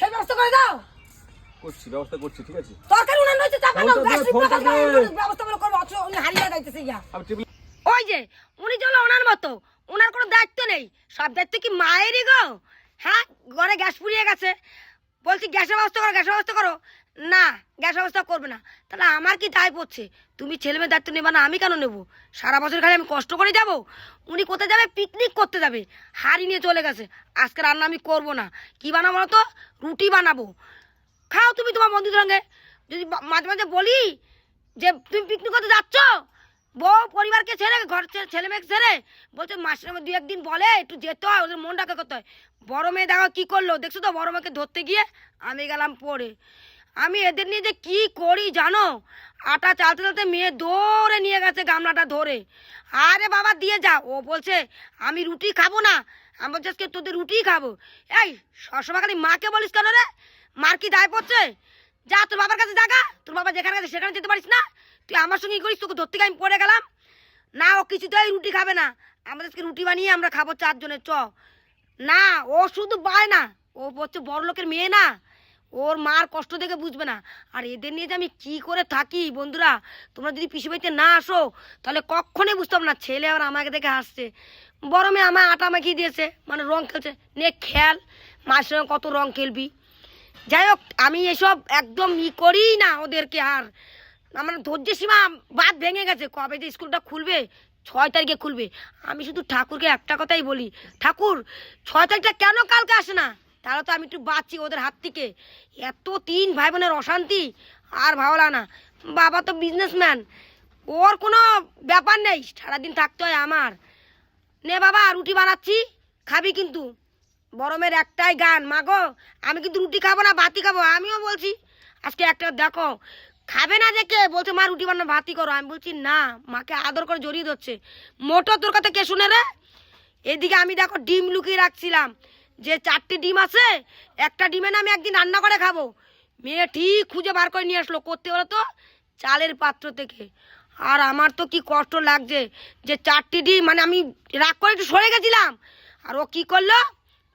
সেই ব্যবস্থা করে দাও। করছি ব্যবস্থা করছি ঠিক আছে? তরকারি উনান হইতে চাপা নাও গ্যাস ব্যবস্থা করে করব অথচ উনি হারিয়ে যাইতেছে ইয়া ওই যে উনি চলো ওনার মতো ওনার কোনো দায়িত্ব নেই। সব দায়িত্ব কি মায়েরই গো? হ্যাঁ ঘরে গ্যাস পুড়িয়ে গেছে। বলছি গ্যাসের ব্যবস্থা করো, গ্যাসের ব্যবস্থা করো। না গ্যাস ব্যবস্থা করবে না। তাহলে আমার কি দায় পড়ছে? তুমি ছেলে মেয়ের দায়িত্ব নেবা না, আমি কেন নেব? সারা বছর খালি আমি কষ্ট করে যাব? উনি কোথায় যাবে? পিকনিক করতে যাবে। হাড়ি নিয়ে চলে গেছে। আজকে রান্না আমি করব না। কি বানাবো তো? রুটি বানাবো। খাও তুমি তোমার বন্ধুদের সঙ্গে। যদি মাঝে মাঝে বলি যে, তুমি পিকনিক করতে যাচ্ছ? বউ পরিবারকে ছেড়ে, ঘর ছেলে মেয়েকে ছেড়ে, বলছে মাসের মধ্যে দু একদিন বলে, একটু যেতে হয়, ওদের মন ডাকা করতে হয়। বড় মেয়ে দেখো কি করল, দেখছ তো বড় মেয়েকে ধরতে গিয়ে? আমি গেলাম পড়ে। আমি এদের নিয়ে যে কি করি জানো? আটা চালতে চালতে মেয়ে দৌড়ে নিয়ে গেছে গামলাটা ধরে। আরে বাবা, দিয়ে যা। ও বলছে, আমি রুটি খাব না। আমি বলছি, আজকে তোদের রুটিই খাব। এই সবসময় খালি মাকে বলিস কেন রে? মার কি দায় পড়ছে? যা, তোর বাবার কাছে জাগা। তোর বাবা যেখানে গেছে সেখানে যেতে পারিস না। তুই আমার সঙ্গে করিস? তোকে ধরতে আমি পড়ে গেলাম? না, ও কিছুতেই রুটি খাবে না। আমাদেরকে রুটি বানিয়ে আমরা খাব চারজনের চ। না, ও শুধু পায় না, ও হচ্ছে বড় লোকের মেয়ে না। ওর মার কষ্ট দেখে বুঝবে না। আর এদের নিয়ে যে আমি কি করে থাকি, বন্ধুরা? তোমরা যদি পিসি বাড়িতে না আসো, তাহলে কখনোই বুঝতে পারবে না, ছেলে আবার আমাকে দেখে হাসছে। বড় মেয়ে আমায় আটা মাখিয়ে দিয়েছে মানে রং খেলছে। নে খেল মার সঙ্গে কত রং খেলবি। যাই হোক, আমি এসব একদম ই করি না ওদেরকে আর। আমার ধৈর্য সীমা বাদ ভেঙে গেছে। কবে যে স্কুলটা খুলবে? ছয় তারিখে খুলবে। আমি শুধু ঠাকুরকে একটা কথাই বলি। ঠাকুর, ছয় তারিখটা কেন কালকে আসে না? তাহলে তো আমি একটু বাঁচি ওদের হাত থেকে। এত তিন ভাই বোনের অশান্তি, আর ভালো লাগে না। বাবা তো বিজনেসম্যান ওর কোনো ব্যাপার নেই। সারাদিন থাকতে হয় আমার। নে বাবা, রুটি বানাচ্ছি, খাবি কিন্তু। বরমের একটাই গান। মাগো, আমি কিন্তু রুটি খাব না, বাতি খাব। আমিও বলছি, আজকে একটা দেখো খাবে না দেখে? বলছে, মা, রুটি বানা ভাতি করো। আমি বলছি, না, মাকে আদর করে জড়িয়ে ধরছে। মোটো, তোর কথা কে শুনে রে? এদিকে আমি দেখো ডিম লুকিয়ে রাখছিলাম। যে চারটে ডিম আছে, একটা ডিমে না আমি একদিন রান্না করে খাব। মেয়ে ঠিক খুঁজে বার করে নিয়ে আসলো। করতে বলো তো, চালের পাত্র থেকে। আর আমার তো কি কষ্ট লাগছে যে চারটি ডিম মানে আমি রাগ করে একটু সরে গেছিলাম। আর ও কি করল?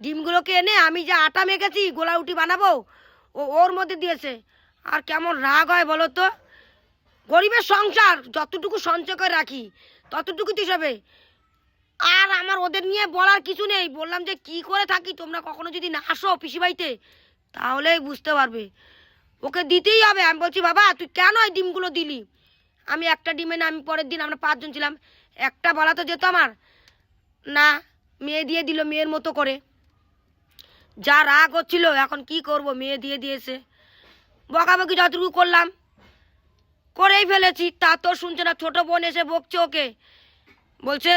ডিমগুলোকে এনে আমি যে আটা মেখেছি গোলা রুটি বানাবো, ও ওর মধ্যে দিয়েছে। আর কেমন রাগ হয় বলো তো? গরিবের সংসার, যতটুকু সঞ্চয় করে রাখি ততটুকুতে হবে আর আমার ওদের নিয়ে বলার কিছু নেই। বললাম যে, কি করে থাকি? তোমরা কখনো যদি না আসো পিসিবাড়িতে তাহলেই বুঝতে পারবে। ওকে দিতেই হবে। আমি বলছি, বাবা, তুই কেন এই ডিমগুলো দিলি? আমি একটা ডিমে না আমি পরের দিন আমরা পাঁচজন ছিলাম। একটা বলা তো যেত আমার। না, মেয়ে দিয়ে দিল মেয়ের মতো করে। যা রাগ হচ্ছিল, এখন কি করব? মেয়ে দিয়ে দিয়েছে। বকাবকি যতটুকু করলাম। করেই ফেলেছি, তা তো শুনছে না, ছোট বোন এসে বকছে ওকে। বলছে,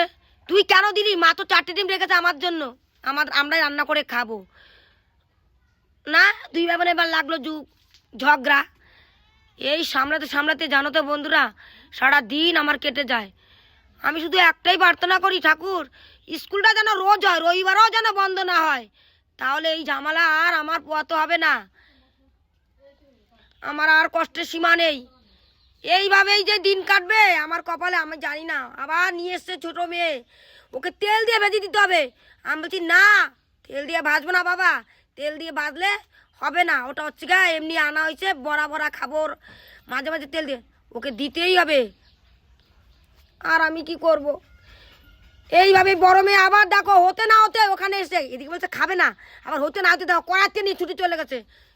তুই কেন দিলি? মা তো চারটে ডিম রেখেছে আমার জন্য। আমার, আমরাই রান্না করে খাব। না, দুই বোনের এবার লাগল যুগ ঝগড়া। এই সামলাতে সামলাতে, জানো তো বন্ধুরা, সারা দিন আমার কেটে যায়। আমি শুধু একটাই প্রার্থনা করি, ঠাকুর, স্কুলটা যেন রোজ হয়, রবিবারও যেন বন্ধ না হয়। তাহলে এই ঝামেলা আর আমার পোয়াতে হবে না। আমার আর কষ্টের সীমা নেই। এইভাবেই যে দিন কাটবে, আমার কপালে আমি জানি না। আবার নিয়ে এসছে ছোট মেয়ে। ওকে তেল দিয়ে ভেজে দিতে হবে। আমি বলছি, না, তেল দিয়ে ভাজবো না বাবা। তেল দিয়ে ভাজলে হবে না। ওটা হচ্ছে গা এমনি আনা হয়েছে, বড়া বড়া খাবর মাঝে মাঝে তেল দিয়ে ওকে দিতেই হবে। আর আমি কি করব? এইভাবে বড় মেয়ে আবার দেখো, হতে না হতে ওখানে এসে এদিকে বলছে, খাবে না। আবার হতে না হতে দেখো কড়াতে নিয়ে ছুটি চলে গেছে।